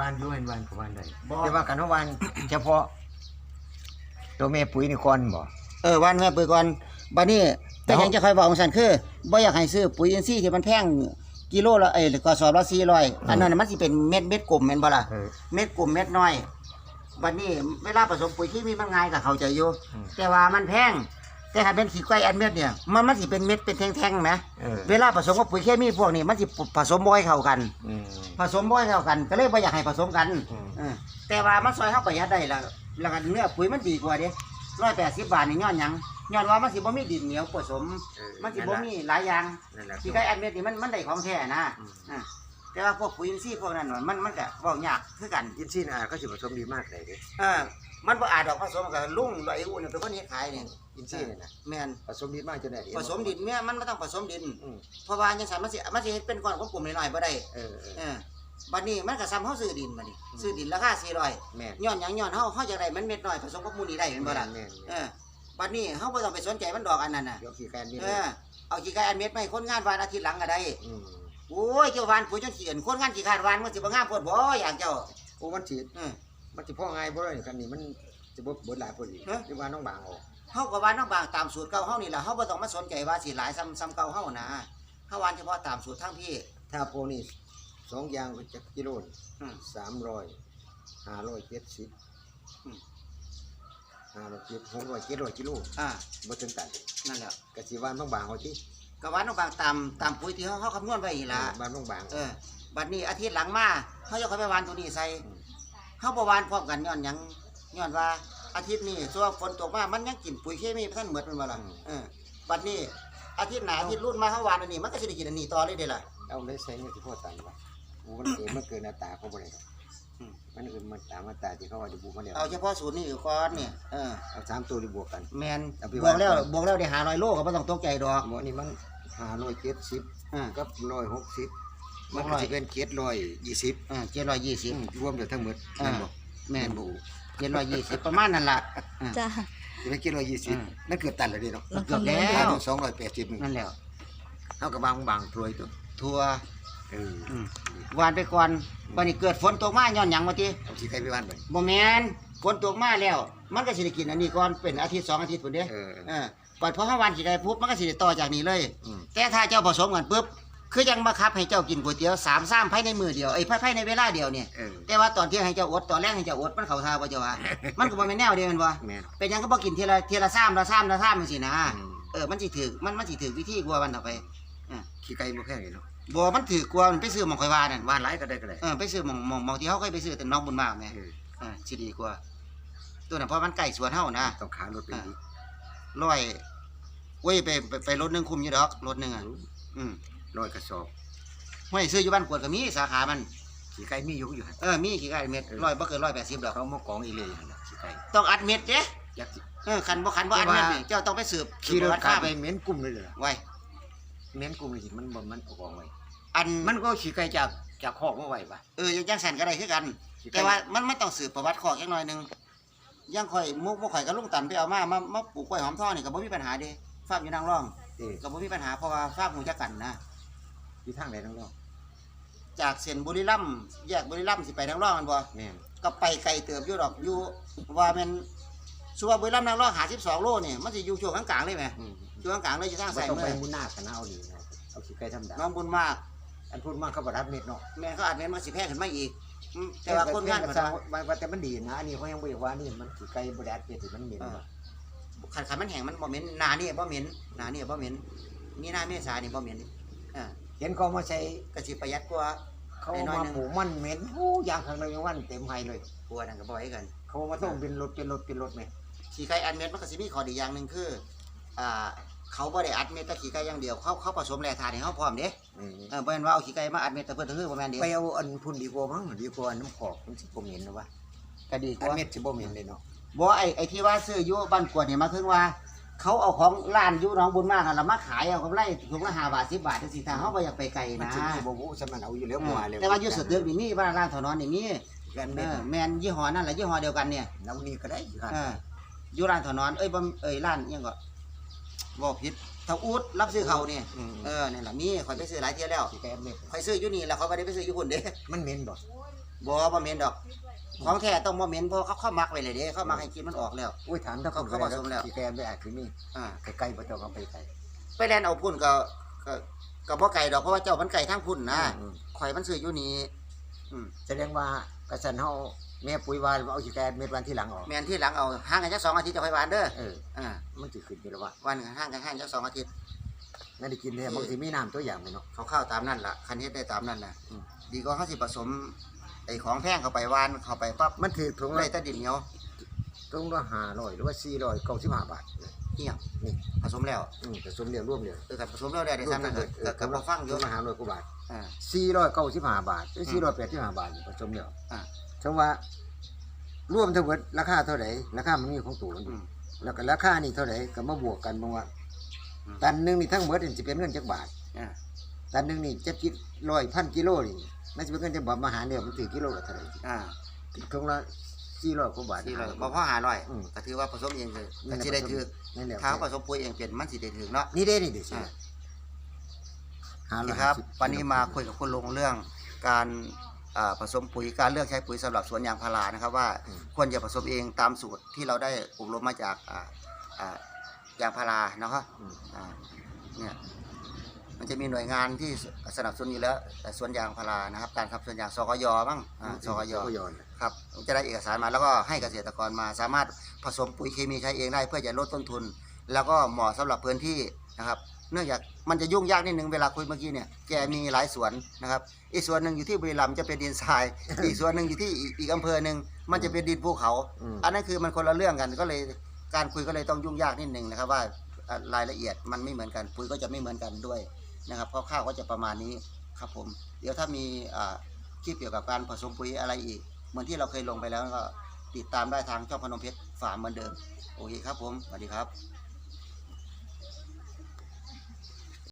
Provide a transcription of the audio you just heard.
บ้านอยู่เห็นบ้านกับบ้านใดบ่ แต่ว่ากันว่าวันเฉพาะ ตัวแม่ปุ๋ยนี่ก่อนบ่เออวันแม่ปุ๋ยก่อนบัดนี้แต่ยังจะคอยบอกของฉันคือบ่อยากให้ซื้อปุ๋ยอินทรีย์ที่มันแพงกิโลละเอ้ยกระสอบละ400อันนั้นนะมันสิเป็นเม็ดเม็ดกลมแม่นบ่ล่ะ เออ เม็ดกลมเม็ดน้อยบัดนี้เวลาผสมปุ๋ยเคมีมันง่ายก็เข้าใจอยู่ อืม แต่ว่ามันแพง แต่ถ้าเป็นขี้ไก่อันเม็ดเนี่ยมันมันสิเป็นเม็ดเป็นแท่งๆไหมเออ เวลาผสมกับปุ๋ยเคมีพวกนี้มันสิผสมบ่ให้เข้ากัน อืม ผสมบ่ให้เข้ากัน ก็เลยบ่อยากให้ผสมกันอืม เออแต่ว่ามันซอยเฮาประหยัดได้ละแล้วก็เนื้อปุ๋ยมันดีกว่าเด้180บาทนี่ย้อนหยังย้อนว่ามันสิบ่มีดินเหนียวผสม เออมันสิบ่มีหลายอย่าง นั่นแหละขี้ไก่อันเม็ดนี่มันมันได้ของแท้นะอืม อ่าแต่ว่าพวกปุ๋ยอินทรีย์พวกนั้นน่ะมันมันก็เว้ายากคือกันอินทรีย์น่ะก็สิผสมดีมากเลยเด้เออ มันบ่อาจดอกผสมกับลุงไอ้อุ่นนเป็นคนเฮ็ดขายเนี่ยอินทรีย์นี่นะแม่นผสมดีมากจนได้ผสมดินเนี่ยมันไม่ต้องผสมดินอืมเพราะว่าจังซั่นมันสิมันสิเฮ็ดเป็นก้อนกลมๆหน่อยๆบ่ได้เออเออเออบัดนี้มันก็ซ้ำเฮาซื้อดินบัดนี้อืมซื้อดินราคา400แม่นย้อนหยังย้อนเฮาเฮาจะได้มันเม็ดน้อยผสมกับหมูนี่ได้แม่นบ่ล่ะแม่นเออบัดนี้เฮาบ่ต้องไปสนใจมันดอกอันนั้นน่ะเดี๋ยวขี้แกนนี่เออเอาขี้ไก่อันเม็ดมาให้คนงานวานอาทิตย์หลังก็ได้อืมโอ้ยเจ้าวานปุ๋ยจนขี้เอิ้นคนงานขี้คร้านวานมันสิบ่งามโพดบ่อย่างเจ้าโอ้มันสิเออ มันสิพ่อง่ายบ่ได้กันนี่มันสิบ่เบิดหลายพอดีฮะหรือว่าน้องบางออกเฮาก็วานน้องบางตามสูตรเก่าเฮานี่ล่ะเฮาบ่ต้องมาสนใจว่าสิหลายซ้ำซ้ำเก่าเฮานะเฮาวานเฉพาะตามสูตรทางพี่ ถ้าโพนี่สองอย่างก็จะกิโลนอืมสามร้อยห้าร้อยเจ็ดสิบอืม ห้าร้อยเจ็ดหกร้อยเจ็ดร้อยกิโลอ่าบ่ถึงตันนั่นแหละกะสิว่านบางบางๆเอาที่ก็วานน้องบางตามตามปุ๋ยที่เฮาเฮาคำนวณไว้นี่ล่ะ บ้านบางบางเออ บัดนี้อาทิตย์หลังมาเฮาจะค่อยไปวานตัวนี้ใส่ อืม เฮาบ่วานพร้อมกันย้อนหยังย้อนว่าอาทิตย์นี้ส่วฝนตกมามันยังกินปุ๋ยเคมีบ่ทันหมดแมันบ่ล่ะเออบัดนี้อาทิตย์หน้าอาทิตย์รุ่นมาเฮาวานอันนี้มันก็สิได้กินอันนี้ต่อเลยเด้ล่ะเอาได้ใส่เงินที่พ่อตันวะบูมันเกินมันเกินหน้าตาเขาบ่ได้หรอกอืมมันเกินมันตามมาตราที่เขาว่าจะบูมาแล้วเอาเฉพาะสูตรนี้ก่อนเนี่ยเออเอาสามตัวที่บวกกัน แม่นเอาไปบวกแล้ววางก่อน บวกแล้วได้500โลก็บ่ต้องตกใจดอกหมอนี่มันห้าร้อยเจ็ดสิบอ่า กับร้อยหกสิบ มันร้ก็อยจะเป็นเจ็ดร้อยยี่สิบอ่า720รวมแล้วทั้งหมดอ่าแม่นบ่แม่นบู720ประมาณนั้นล่ะอ่าจ้าจะเป็นเจ็ดร้อยยี่สิบอ่านั่นเกือบตันเลยเดิเนาะเกือบแล้วสองร้อยแปดสิบนั่นแหละเท่ากับบางบางๆตัวตัวทัวเอออืมวานไปก่อนวันนี้เกิดฝนตกมาย้อนหยังว่าติเอาที่ใครไปบ้านไปบ่แม่นฝนตกมาแล้ว มันก็สิได้กินอันนี้ก่อนเป็นอาทิตย์สองอาทิตย์พุ่นเด้เออเออปัดพอเฮาวานสิได้ปุ๊บมันก็สิได้ต่อจากนี้เลยอืมแต่ถ้าเจ้าผสมกันปุ๊บ คือยังบังคับให้เจ้ากินก๋วยเตี๋ยว3ซ้ำภายในมื้อเดียวเอ้ยภายในเวลาเดียวเนี่ย เออ แต่ว่าตอนเที่ยงให้เจ้าอดตอนแรกให้เจ้าอดมันเข้าท่าบ่เจ้าว่ามันก็บ่แม่นแนวเดียวแม่นบ่แม่น เป็นหยังก็บ่กินทีละทีละซ้ำละซ้ำละซ้ำจังซี่นะอืม เออมันสิถูกมันมันสิถูกวิธีกว่าวันต่อไปขี้ไก่บ่แค่นี้เนาะบ่มันถูกกว่ามันไปซื้อหม่องข่อยว่านั่นบ้านหลายก็ได้ก็ได้เออไปซื้อหม่องหม่องหม่องที่เฮาเคยไปซื้อแต่น้องบุญมากแหม่เอออ่าสิดีกว่า ตัวนั้นเพราะมันใกล้สวนเฮานะต้องขารถไปอีกร้อยเว้ยไปไปไปรถหนึงคุมอยู่ดอกรถหนึงอะอืม ร้อยกระสอบห้วยซื้ออยู่บ้านกวดก็มีสาขามันขี้ไก่มีอยู่อยู่หั่น เออมีกี่ไก่เม็ดร้อยบ่เกิน180ดอกเขามากองอีเลยหั่นน่ะขี้ไก่ต้องอัดเม็ดเด้อยากสิ เออคันบ่คันบ่อัดเม็ดนี่เจ้าต้องไปสืบขี่รถสืบประวัติข้าข้าไปไปเหม็นกลุ่มเลยเหรอไว้เหม็นกลุ่มเลยสิมันบ่มันเอากองไว้อันมันก็ขี้ไก่จากจากคอกมาไว้ปะเออยังจังสันก็ได้คือกัน ขี้ไก่แต่ว่ามันมันต้องสืบประวัติขอกจักหน่อยหนึงยังข่อยมุกบ่ข่อยก็ลุงตันไปเอามามามาปลูกกล้วยหอมทอดนี่ก็บ่มีปัญหาเด้ฟาร์มอยู่นางร่องเอ๊ะก็บ่มีปัญหาเพราะว่าฟาร์มหูจักกันนะ อยู่ทางไหนทั้งรอบจากเส้นบุรีรัมย์แยกบุรีรัมย์สิไปนางร่องมันบ่แม่นก็ไปไกลเติบอยู่ดอกอยู่ว่าแม่นสุว่าบุรีรัมย์นางร่อง52โลนี่มันสิอยู่ช่วงกลางๆเลยแหมอืมช่วงกลางๆเลยอยู่ทางบ่ซ้ายต้องมืไปอมุ่นหน้ากันเอาดีเนาะเอาขี้ไก่ธรรมดาน้องบุญมาก อันพูดมากเขาบ่รับเม็ดเนาะแม่นเขาอัดเม็ดมาสิแพงขึ้นมาอีกอืมแต่ว่าคนงานก็ก็สร้างว่าแต่มันดีนะอันนี้เขายังบ่อยากว่านี่มันขี้ไก่บ่ได้อัดเม็ดที่มันเหม็นเนาะคันคันมันแห้งมันบ่เหม็นหนานี่บ่เหม็นหนานี่บ่เหม็นมีหน้าเมษานี่บ่เหม็นอ่า เห็นเขามาใช้ก็สิประหยัดกว่าเขาไอ้น้อยมาหนึ่งปลูกมันเหม็นโอ้ยางข้างในวันเต็มไห้เลย กลัวนั่นก็บ่ให้กัน เขามาต้องเป็นรถเป็นรถเป็นรถไหมขี้ไก่อัดเม็ดมันก็สิมีข้อดีอย่างหนึงคืออ่าเขาบ่ได้อัดเม็ดแต่ขี้ไก่อย่างเดียวเขาเขาผสมแร่ธาตุให้เฮาพร้อมเด้อืมเออบ่แม่นว่าเอาขี้ไก่มาอัดเม็ดแต่เพิ่นก็คือบ่แม่นเด้ไปเอาอันพุ่นดีกว่ามั้งดีกว่าน้ำขอกมันสิบ่เหม็นนะวะก็ดีกอันว่าเม็ดสิบ่เหม็นเลยเนาะบ่ไอ้ไอ้ที่ว่าซื้ออยู่บ้านกวดนี่มาคือว่า เขาเอาของร้านอยู่หนองบุญมากนั่นล่ะมาขายเอากำไรถุงละ5บาท10บาทจังซี่ถ้าเฮาบ่อยากไปไกลมันนะ สิมีบ่บ่สมันเอาอยู่แล้วเอมัวอเลยแต่ว่าอยู่สตึกนี่มีบ้านร้านถนนนี่มีกันเอเม็ดอแม่นยี่ห้อนั่นแหละยี่ห้อเดียวกันเนี่ยน้ำนี่ก็ได้อยู่ครับ เอออยู่ร้านถนนเอ้ยบ่เอ้ยร้านอิหยังก็บ่ผิดเท่าอูดรับซื้อเขาเนี่ยอืม เออนี่นล่ะมีข่อยไปซื้อหลายเที่ยแล้วสิแกเม็ดข่อยซื้ออยู่นี่แล้วข่อยบ่ได้ไปซื้ออยู่พุ่นเด้มันเหม็นบ่บ่บ่เหม็นดอก ของแท้ต้องบ่เหม็นเพราะเขาเข้ามักไว้เลยเด้เขามักให้กินมันออกแล้ว อุ้ยถามถ้าคนเขาผสมแล้วที่แกนไปอาจคือมีอ่าไกลๆบ่ต้องเอาไปไกลไปแล่นเอาพุ่นก็ก็ก็บ่ไก่ดอกเพราะว่าเจ้ามันไก่ทางพุ่นนะอืมข่อยมันซื้ออยู่นี่อืมแสดงว่ากระสันเฮาแม่ปุ๋ยว่าเอาขี้แกนเม็ดวันที่หลังออกแม่นที่หลังเอาห่างกันจักสองอาทิตย์จะค่อยหวานเด้อเอออ่ามันสิขึ้นอยู่แล้วว่าวันหนึ่งห่างกันห่างจักสองอาทิตย์ ไม่ได้กินแท้บางทีมีน้ำตัวอย่างไหมเนาะ เขาเข้าตามนั่นล่ะคันเฮ็ดได้ตามนั่นน่ะอืม ดีก็เขาสิผสม ไอ้ของแพงเข้าไปหวานเข้าไปปั๊บมันถือถุงได้ละแต่ดินเหนียวถุงละ500หรือว่า495บาทเหี่ยงนี่ผสมแล้วอืมผสมเรียวร่วมเดียวเออกับผสมแล้วได้ได้ซ้ำนั่นเลก็ก็ก็บ่ฟังอยู่ถุละ500กว่าบาทอ่า495บาทหรือ485บาทนี่ผสมเดียวอ่าเพราะว่ารวมทั้งหมดราคาเท่าไหร่ราคามันมีของตัวมันออืยู่ ม แล้วก็ราคานี่เท่าไหร่ก็มาบวกกันบางว่าอืม ตันหนึงนี่ทั้งหมดนี่สิเป็นเงินจักบาท อ่า ตันหนึงนี่จะคิดร้อยพันกิโลนี่ มันสิเป็นเงินจักบาทมาหารเนี่ยมันถือกิโลละเท่าไหร่อ่าถุงละ400กว่าบาทที่เราบ่พอหาร้อยอืม ก็ถือว่าผสมเองคือนั่ก็นแหละสิได้ถือนั่นแหละถ้าผสมปุ๋ยเองเป็นมันสิได้ถือเนาะ นี่เด้นี่เด้สิอ่า หานี่อยครับห้าสิวันนี้มาคุยกับคุณลุงเรื่องการอ่าผสมปุ๋ยการเลือกใช้ปุ๋ยสำหรับสวนยางพารานะครับ ว่าอืม ควรจะผสมเองตามสูตรที่เราได้อบรมมาจากอ่าอ่ายางพาราเนาะอืมอ่าเนี่ย มันจะมีหน่วยงานที่สนับสนุนอยู่แล้วแต่สวนยางพารานะครับ การขับสวนยางสกยบ้างอ่าสกยสกยน่ะครับจะได้เอกสารมาแล้วก็ให้เกษตรกรมาสามารถผสมปุ๋ยเคมีใช้เองได้เพื่อจะลดต้นทุน แล้วก็เหมาะสำหรับพื้นที่นะครับ เนื่องจากมันจะยุ่งยากนิดนึงเวลาคุยเมื่อกี้เนี่ยแกมีหลายสวนนะครับ อีกสวนหนึ่งอยู่ที่บุรีรัมย์จะเป็นดินทราย อีกสวนหนึ่งอยู่ที่อีกอีกอำเภอหนึ่งมันจะเป็นดินภูเขาอืมอันนั้นคือมันคนละเรื่องกันก็เลยการคุยก็เลยต้องยุ่งยากนิดนึงนะครับว่าอ่ารายละเอียดมันไม่เหมือนกันปุ๋ยก็จะไม่เหมือนกันด้วย นะครับคร่าวๆก็จะประมาณนี้ครับผม เดี๋ยวถ้ามีคลิปเกี่ยวกับการผสมปุ๋ยอะไรอีก เหมือนที่เราเคยลงไปแล้วก็ติดตามได้ทางช่องพนมเพชรฝาร์มเหมือนเดิม โอเคครับผมสวัสดีครับ